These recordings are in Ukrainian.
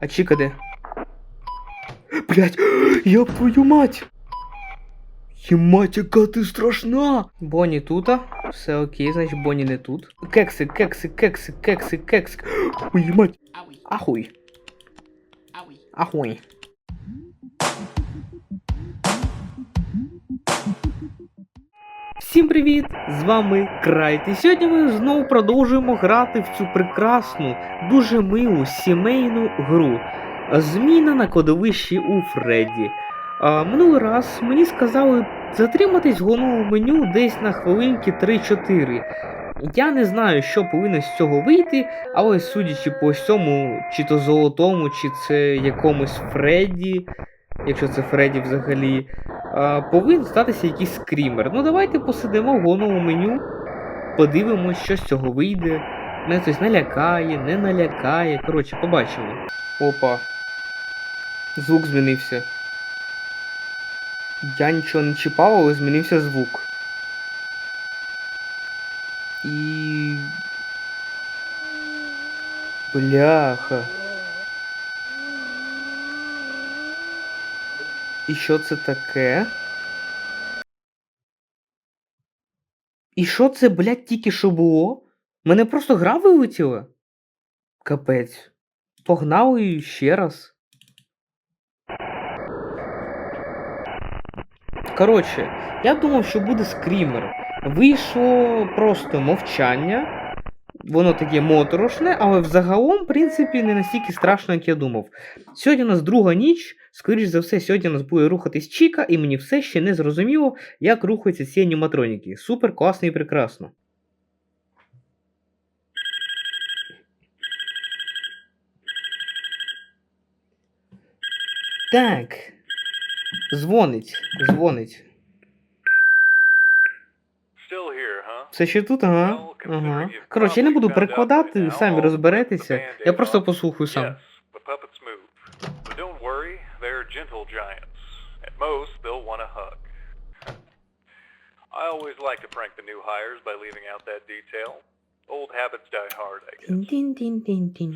А Чіка де? Блять, я твою мать! Ємать, яка ти страшна! Бонні тута. Все окей, значить Бонні не тут. Кексик, кексик, кексик, кексик, кексик. Ой, мать. Ахуй. Ахуй. Всім привіт! З вами Крайт. І сьогодні ми знову продовжуємо грати в цю прекрасну, дуже милу сімейну гру. Зміна на кодовищі у Фредді. А, минулий раз мені сказали затриматись в головному меню десь на хвилинки 3-4. Я не знаю, що повинно з цього вийти, але судячи по всьому, чи то золотому, чи це якомусь Фредді, якщо це Фредді взагалі, повинен статися якийсь скрімер. Ну давайте посидимо в головному меню, подивимось, що з цього вийде. Мене хтось налякає, не налякає. Коротше, побачимо. Опа. Звук змінився. Я нічого не чіпав, але змінився звук. І. Бляха. І що це таке? І що це, блядь, тільки що було? Мене просто гра вилетіла? Капець. Погнали ще раз. Коротше, я думав, що буде скрімер. Вийшло просто мовчання. Воно таке моторошне, але взагалом, в принципі, не настільки страшно, як я думав. Сьогодні у нас друга ніч. Скоріш за все, сьогодні у нас буде рухатись Чіка, і мені все ще не зрозуміло, як рухаються ці аніматроніки. Супер класно і прекрасно. Так. Дзвонить, дзвонить. Все ще тут, ага. Ага. Коротше, я не буду перекладати, самі розберетеся. Я просто послухаю сам. I always like to prank the new hires by leaving out that detail. Old habits die hard, I guess.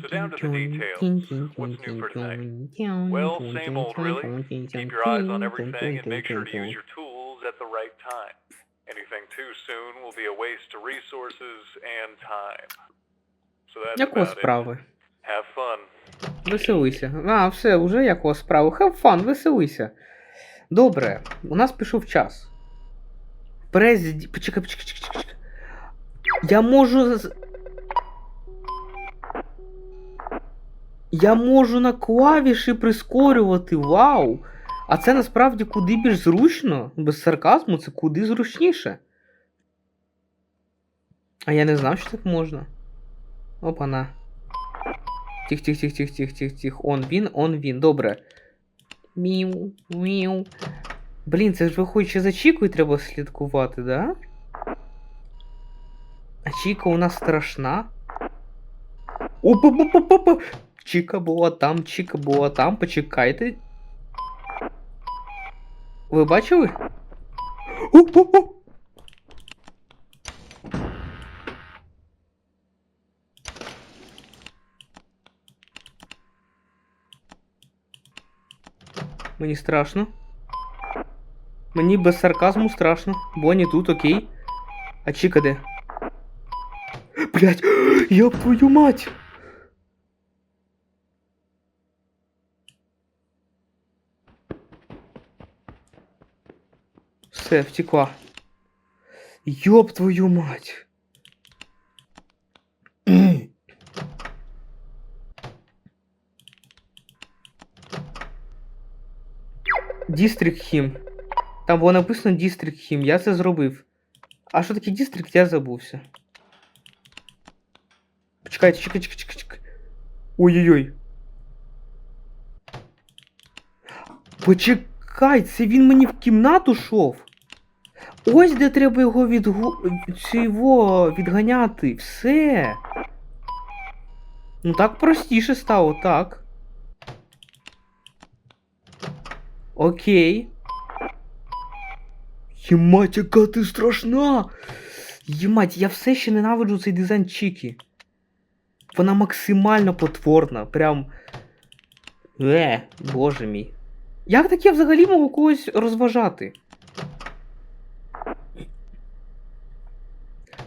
So down to the details. What's new for tonight? Well, same old, really. Keep your eyes on everything and make sure to use your tools at the right time. Anything too soon will be a waste of resources and time. So that's Як у вас it. справи? Have fun. Веселися. А, все, уже як у вас справи. Have fun, веселися. Добре, у нас пішов час. Презід... Почекай, почекай, почекай, почекай. Я можу. Я можу на клавіші прискорювати, вау! А це насправді куди більш зручно, без сарказму, це куди зручніше. А я не знав, що так можна. Опана. Тих, тих, тих, тих, тих, тих, тих. Он він, он він. Добре. Міу, міу. Блін, це ж виходить, ще за Чікою треба слідкувати, да? А Чіка у нас страшна. Опа-па-па-па-па! Чіка була там, Чіка була там, почекайте. Ви бачили? О-о-о! Мені страшно. Мені без сарказму страшно. Бонні тут, окей. А Чіка де? Блять, я твою мать! Все, втекла. Ёб твою мать. District Хім. Там було написано District Хім, я це зробив. А що таке District, я забувся. Почекайте, чекай, чекай, чекай, чекай. Ой-ой-ой. Почекай, це він мені в кімнату шов. Ось де треба його відгу... цього відганяти. Все. Ну так простіше стало, так. Окей. Ємать, яка ти страшна! Ємать, я все ще ненавиджу цей дизайн Чікі. Вона максимально потворна. Прям. Е, боже мій. Як таке взагалі можу когось розважати?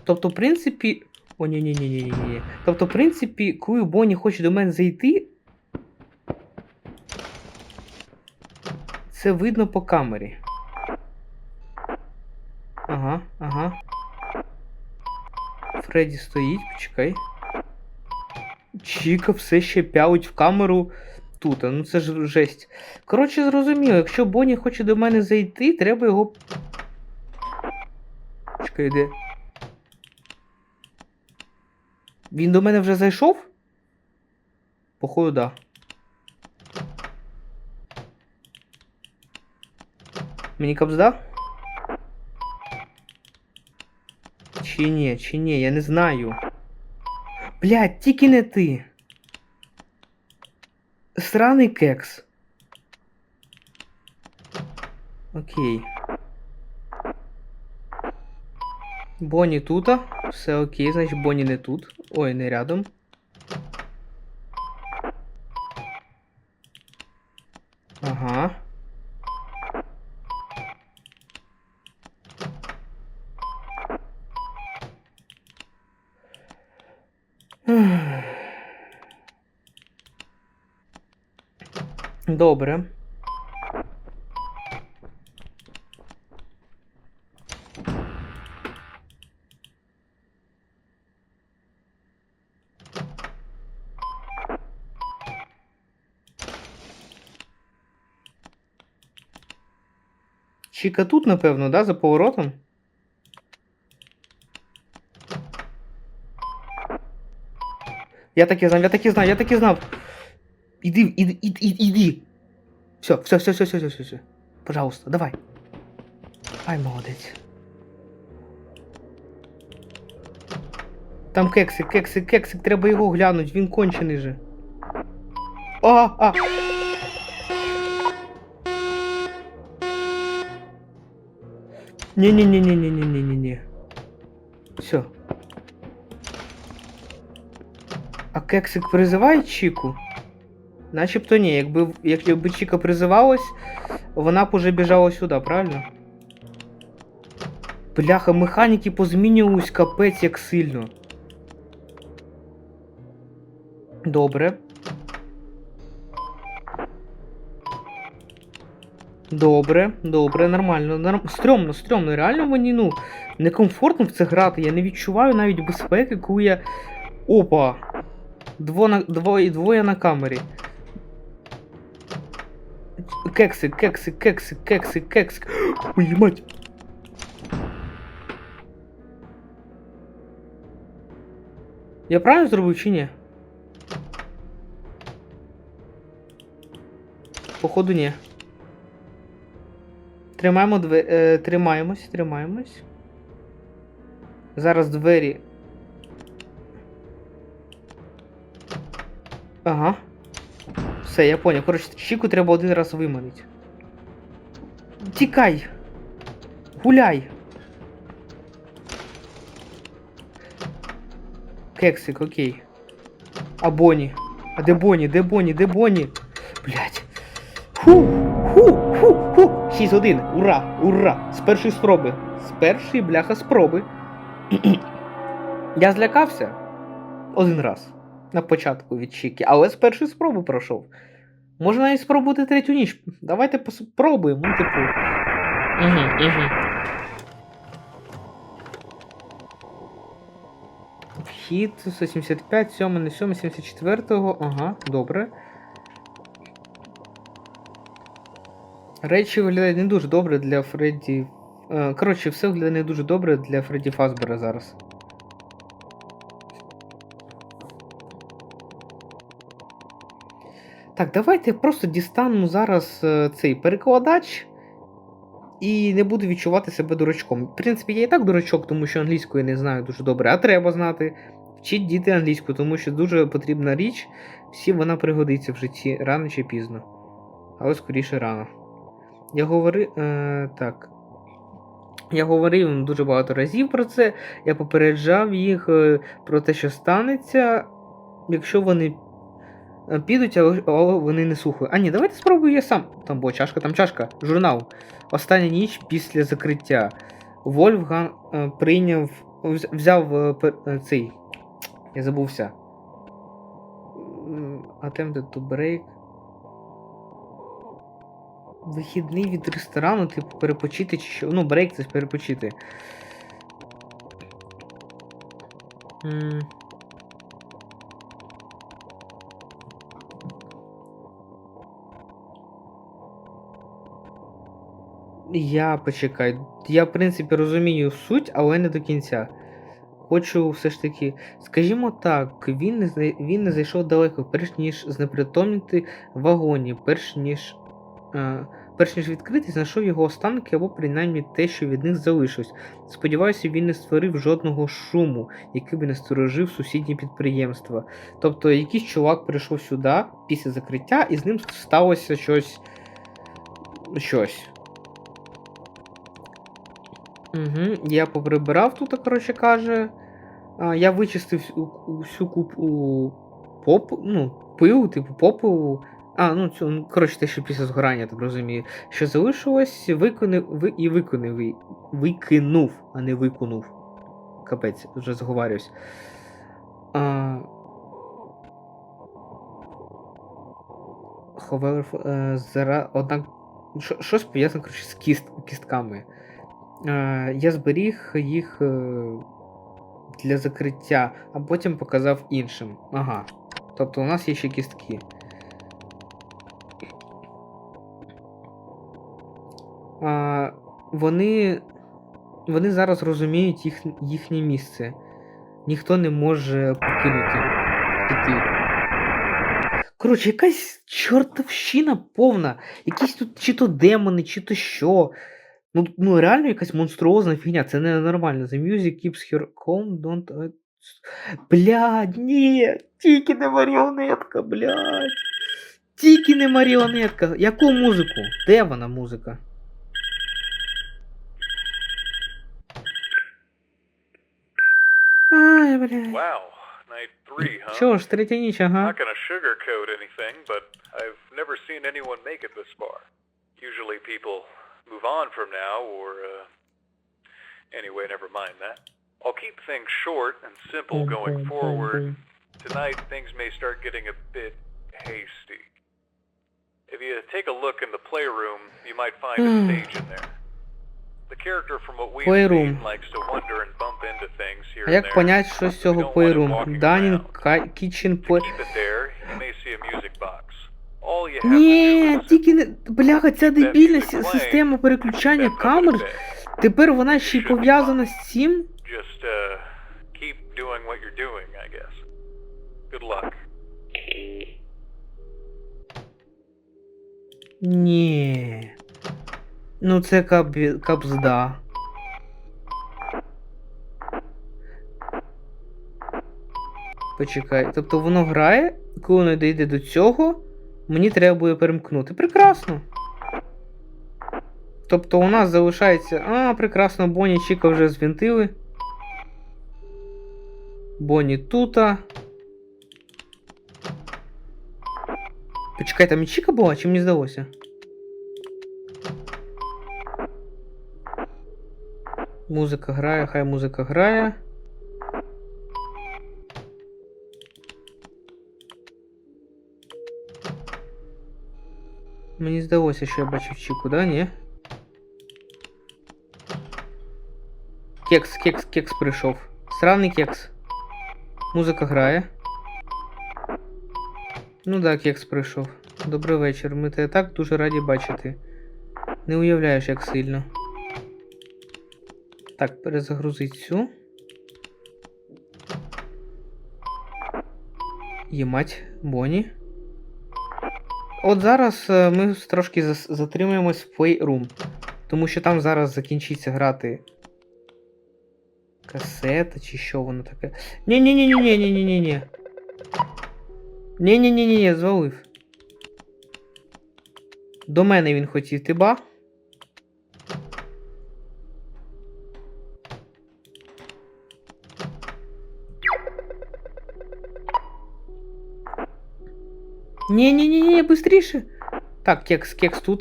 Тобто, в принципі. О, ні ні ні ні ні Тобто, в принципі, коли Бонні хоче до мене зайти. Це видно по камері. Ага, ага. Фредді стоїть, почекай. Чіка все ще пялить в камеру тут. Ну це ж жесть. Коротше, зрозуміло, якщо Бонні хоче до мене зайти, треба його. Чекай, де? Він до мене вже зайшов? Походу, да. Мені капзда? Чи ні, чи ні, я не знаю. Блядь, тільки не ти. Сраний кекс. Окей. Бонні тута. Все окей, значить Бонні не тут. Ой, не рядом. Ага. Добре. Чіка тут, напевно, да, за поворотом? Я так і знав, я так і знав, я так і знав. Іди, іди, іди, іди, іди. Все, все, все, все, все, все, все. Пожалуйста, давай. Ай, молодець. Там кексик, кексик, кексик, треба його глянуть, він кончений же. А, а. Не-не-не-не-не-не-не-не. Все. А кексик призиває Чіку? Начебто ні. Якби, якби Чіка призивалась, вона б уже біжала сюди, правильно? Бляха, механіки позмінювались капець як сильно. Добре. Добре, добре, нормально. Норм... Стрьомно, стрьомно. Реально мені, ну, некомфортно в це грати. Я не відчуваю навіть безпеки, коли я. Опа! Дво на... Двоє, двоє на камері. Кексик, кексик, кексик, кексик, кексик. Ой, мать. Я правильно зробив чи ні? Походу, ні. Тримаємо двері. Е, тримаємось, тримаємось. Зараз двері. Ага. Все, я понял. Коротше, щіку треба один раз виманити. Тікай! Гуляй! Кексик, окей. А Бонні? А де Бонні? Де Бонні? Де Бонні? Блять. Фу! Фу! Фу! Фу! 6-1! Ура! Ура! З першої спроби! З першої бляха спроби. Я злякався один раз на початку від Чіки, але з першої спроби пройшов. Можна навіть спробувати третю ніч. Давайте спробуємо, ну, типу. Угу, угу. Вхід 175, 7 на 7, 74. Ага, добре. Речі виглядають не дуже добре для Фредді. Е, Коротше, все виглядає не дуже добре для Фредді Фазбера зараз. Так, давайте я просто дістану зараз е, цей перекладач і не буду відчувати себе дурачком. В принципі, я і так дурачок, тому що англійську не знаю дуже добре, а треба знати. Вчіть діти англійську, тому що дуже потрібна річ, всім вона пригодиться в житті рано чи пізно. Але скоріше рано. Я говорив. Е, так. Я говорив дуже багато разів про це. Я попереджав їх е, про те, що станеться, якщо вони е, підуть, але, вони не слухають. А ні, давайте спробую я сам. Там була чашка, там чашка. Журнал. Остання ніч після закриття. Вольфган е, прийняв. Взяв цей. Я забувся. Attempted to break. Вихідний від ресторану, типу, перепочити чи що. Ну, брейк це ж перепочити. М. Я почекай. Я, в принципі, розумію суть, але не до кінця. Хочу все ж таки. Скажімо так, він не, він не зайшов далеко, перш ніж знепритомніти в вагоні, перш ніж. Е, перш ніж відкрити, знайшов його останки або принаймні те, що від них залишилось. Сподіваюся, він не створив жодного шуму, який би не сторожив сусідні підприємства. Тобто, якийсь чувак прийшов сюди після закриття, і з ним сталося щось. щось. Угу. Я поприбирав тут, коротше каже. Я вичистив всю купу поп, ну, пил, типу попелу. А, ну цю, ну, коротше, те, що після згорання, так розумію. Що залишилось, виконав ви, і виконав. Викинув, а не виконув. Капець, вже зговарююсь. А... However, е, зара... однак щось пов'язане коротше, з кіст... кістками. Е, я зберіг їх е, для закриття, а потім показав іншим. Ага. Тобто у нас є ще кістки. Вони. Вони зараз розуміють їх, їхнє місце. Ніхто не може покинути піти. Коротше, якась чортовщина повна. Якісь тут чи то демони, чи то що. Ну, ну реально якась монструозна фігня, це не нормально. The music keeps her calm, don't... Блядь, ні, тільки не маріонетка, блядь. Тільки не маріонетка. Яку музику? Де вона музика? блядь. Wow, night three, huh? Що ж, третя ніч, ага. Not gonna sugarcoat anything, but I've never seen anyone make it this far. Usually people move on from now, or, uh... Anyway, never mind that. I'll keep things short and simple going forward. Tonight, things may start getting a bit hasty. If you take a look in the playroom, you might find a stage in there. The character from what we've Playroom. seen likes to wander and bump into things here А як понять, що з цього walking Данін, have to Ні, тільки не. Бляха, ця дебільна система переключання камер. Тепер вона ще й пов'язана з цим. Just uh, keep doing what you're doing, I guess. Good luck. Ні. Ну це кап... капзда. Почекай. Тобто воно грає, коли воно дійде до цього, мені треба буде перемкнути. Прекрасно. Тобто у нас залишається. А, прекрасно, Бонні Чіка вже звінтили. Бонні тута. Почекай, там і Чіка була, чи мені здалося? Музика грає, хай музика грає. Мені здалося, що я бачив Чіку, да? Ні? Кекс, кекс, кекс прийшов. Сраний кекс. Музика грає. Ну да, кекс прийшов. Добрий вечір. Ми тебе так дуже раді бачити. Не уявляєш, як сильно. Так, перезагрузить цю. Ємать, Бонні. От зараз е, ми трошки затримуємось в Playroom. Тому що там зараз закінчиться грати. Касета чи що воно таке. Ні-ні-ні-ні-ні-ні-ні-ні. Ні-ні-ні-ні, звалив. До мене він хотів, ти ба? Ні-ні-ні, быстріше. Так, кекс, кекс тут.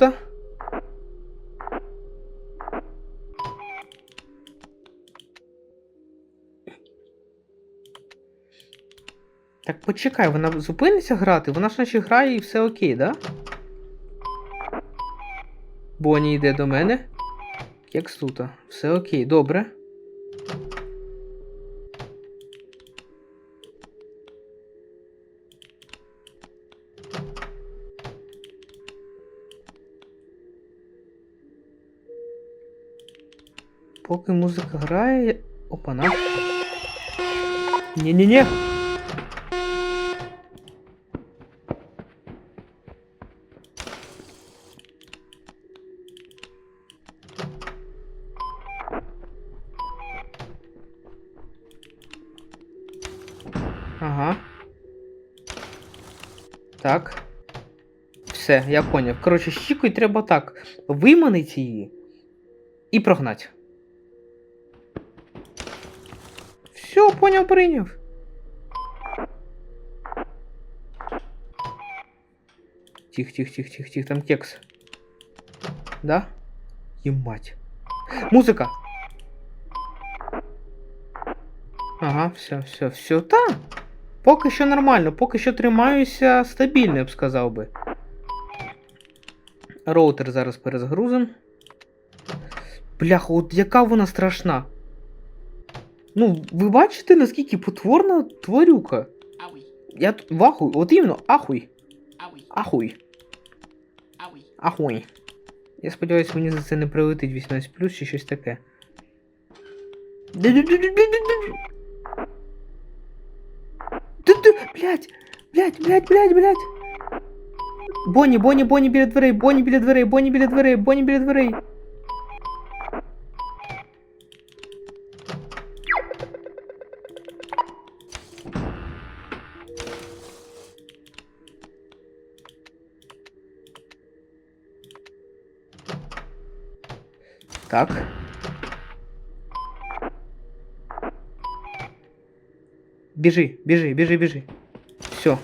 Так, почекай, вона зупиниться грати? Вона ж наче грає і все окей, да? Боні йде до мене. Кекс тут. Все окей, добре. Поки музика грає. Опана. Ні-ні-ні. Ага. Так. Все, я поняв. Коротше, щікою треба так. Виманити її і прогнати. Все, поняв, прийняв. Тих, тих, тих, тих, тих, там кекс. Да? Ємать. Музика! Ага, все, все, все. Та. Поки що нормально, поки що тримаюся стабільно, я б сказав би. Роутер зараз перезагрузим. Бляха, от яка вона страшна. Ну, ви бачите, наскільки потворна тварюка? Я в ахуй, от іменно, ахуй, ахуй, ахуй. Я сподіваюся, мені за це не прилетить 18 чи щось таке. Блядь, блядь, блядь, блядь, блядь. Бонні, Бонні, Бонні біля дверей, Бонні біля дверей, Бонні біля дверей, Бонні біля дверей. Так. Біжи, біжи, біжи, біжи. Все.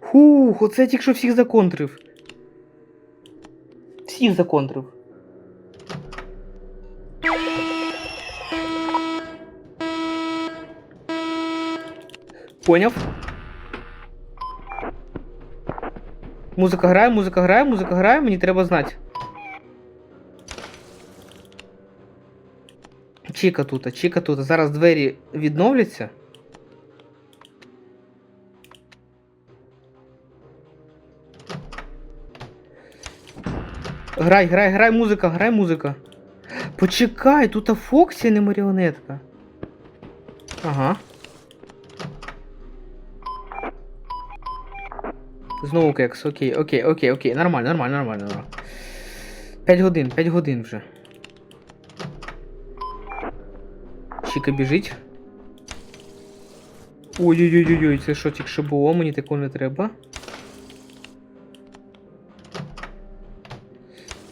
Фух, оце я тільки що всіх законтрив. Всіх законтрив. Поняв. Музика грає, музика грає, музика грає, мені треба знати. Чіка тут, Чіка тут. Зараз двері відновляться. Грай, грай, грай, музика, грай, музика. Почекай, тут Фоксі не маріонетка. Ага. Знову кекс, окей, окей, окей, окей. Нормально, нормально, нормально, нормально. 5 годин, 5 годин вже. Чіка біжить. Ой-ой-ой-ой, це що тільки що було, мені такого не треба.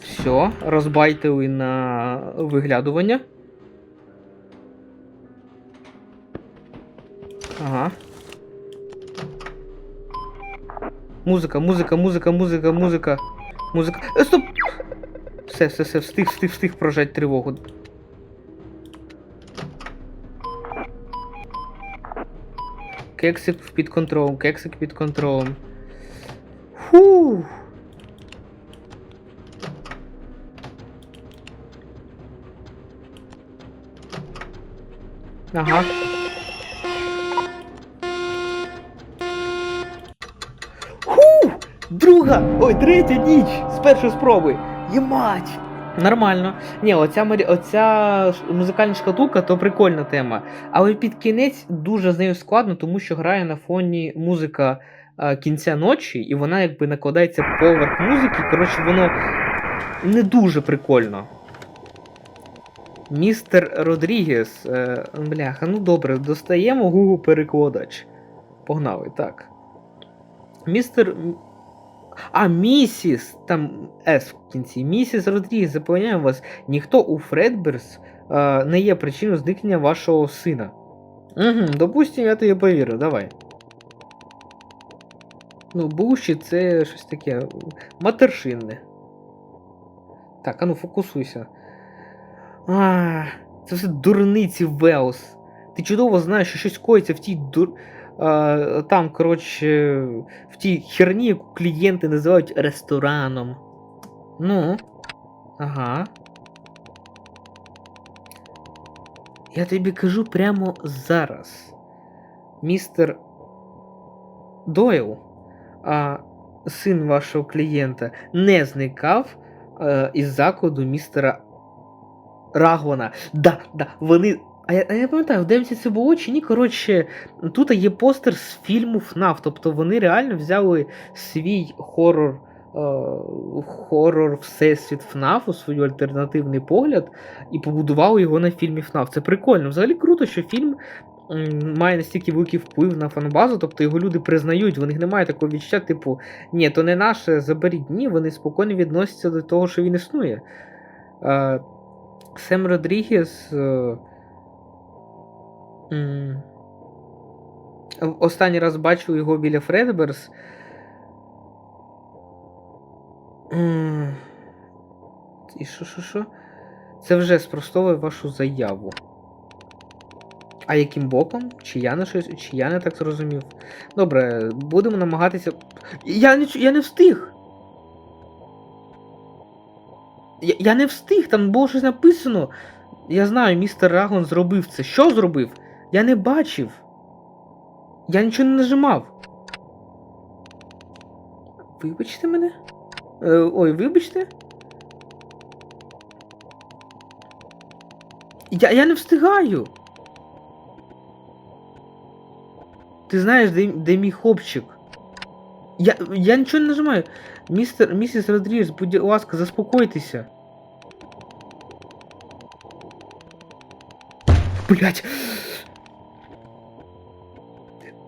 Все, розбайтили на виглядування. Ага. Музика, музика, музика, музика, музика. Музика. Е, стоп! Все, все, все, встиг, встиг, встиг прожать тривогу. Кексик під контролем, кексик під контролем. Фух. Ага. Фух! Друга! Ой, третя ніч! З першої спроби! Ємать! Нормально. Ні, оця, оця музикальна шкатулка то прикольна тема. Але під кінець дуже з нею складно, тому що грає на фоні музика е, кінця ночі, і вона якби накладається поверх музики. Коротше, воно не дуже прикольно. Містер Родрігес. Е, бляха, ну добре, достаємо Google перекладач. Погнали, так. Містер. А, місіс! Там С в кінці. Місіс Родрігес, запевняю вас, ніхто у Фредберс е, не є причиною зникнення вашого сина. Угу, допустим, я тобі повірю, давай. Ну, буші це щось таке матершинне. Так, а ну фокусуйся. А, це все дурниці Велс. Ти чудово знаєш, що щось коїться в тій дур. А, там, коротше, в тій херні, яку клієнти називають рестораном. Ну. Ага. Я тобі кажу прямо зараз. Містер Дойл, а син вашого клієнта, не зникав е, із закладу містера Рагвана. Да, да, вони. А я, а я пам'ятаю, це було чи ні. Коротше, тут є постер з фільму ФНАФ. Тобто вони реально взяли свій хорор. е, Хорор Всесвіт ФНАФу, свій альтернативний погляд, і побудували його на фільмі ФНАФ. Це прикольно. Взагалі круто, що фільм має настільки великий вплив на фанбазу, тобто його люди признають, в них немає такого відчуття, типу, ні, то не наше, заберіть. Ні, вони спокійно відносяться до того, що він існує. Е, Сем Родрігес. Останній раз бачив його біля Фредберс. І що, що, що? Це вже спростовує вашу заяву. А яким боком? Чи я не щось, чи я не так зрозумів? Добре, будемо намагатися. Я не, я не встиг. Я, я не встиг, там було щось написано. Я знаю, містер Рагон зробив це. Що зробив? Я не бачив. Я нічого не нажимав. Вибачте мене? Е, ой, вибачте. Я, я не встигаю. Ти знаєш, де, де мій хлопчик? Я, я нічого не нажимаю. Містер, місіс Родрігес, будь ласка, заспокойтеся. Блять.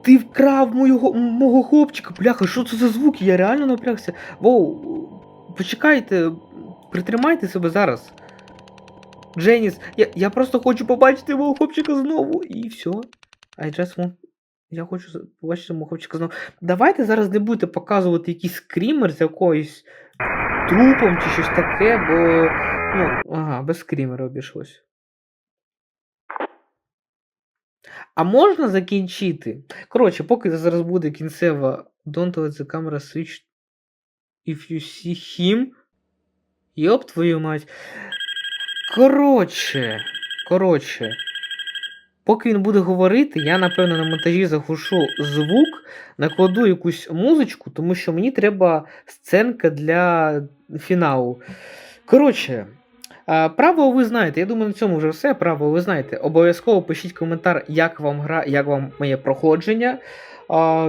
Ти вкрав мого, мого хлопчика, бляха, що це за звуки? Я реально напрягся. Воу, почекайте, притримайте себе зараз. Дженіс, я, я просто хочу побачити мого хлопчика знову. І все. I just want... Я хочу побачити мого хлопчика знову. Давайте зараз не будете показувати якийсь скрімер з якоюсь трупом чи щось таке, бо. Ну, ага, без скрімера обійшлось. А можна закінчити? Коротше, поки зараз буде кінцева Don't let the camera switch if you see him. Йоп твою мать. Коротше. Коротше. Поки він буде говорити, я напевно на монтажі заглушу звук, накладу якусь музичку, тому що мені треба сценка для фіналу. Коротше, правило ви знаєте. Я думаю, на цьому вже все. Правило ви знаєте. Обов'язково пишіть коментар, як вам гра, як вам моє проходження.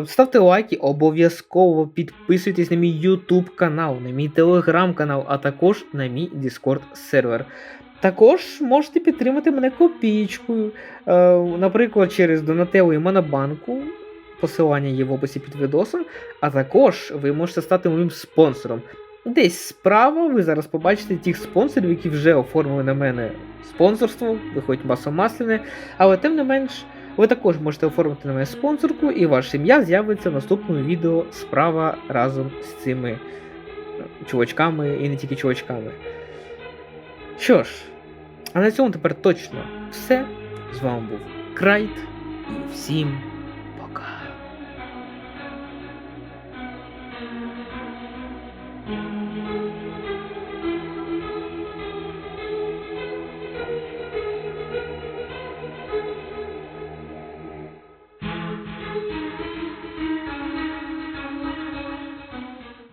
Ставте лайки, обов'язково підписуйтесь на мій YouTube канал, на мій телеграм канал, а також на мій Discord сервер. Також можете підтримати мене копійкою, е, наприклад, через Донателло і Монобанку. Посилання є в описі під відосом. А також ви можете стати моїм спонсором. Десь справа ви зараз побачите тих спонсорів, які вже оформили на мене спонсорство, виходить масомасляне, але тим не менш, ви також можете оформити на мене спонсорку, і ваша ім'я з'явиться в наступному відео справа разом з цими е, чувачками і не тільки чувачками. Що ж, а на цьому тепер точно все. З вами був Крайт і всім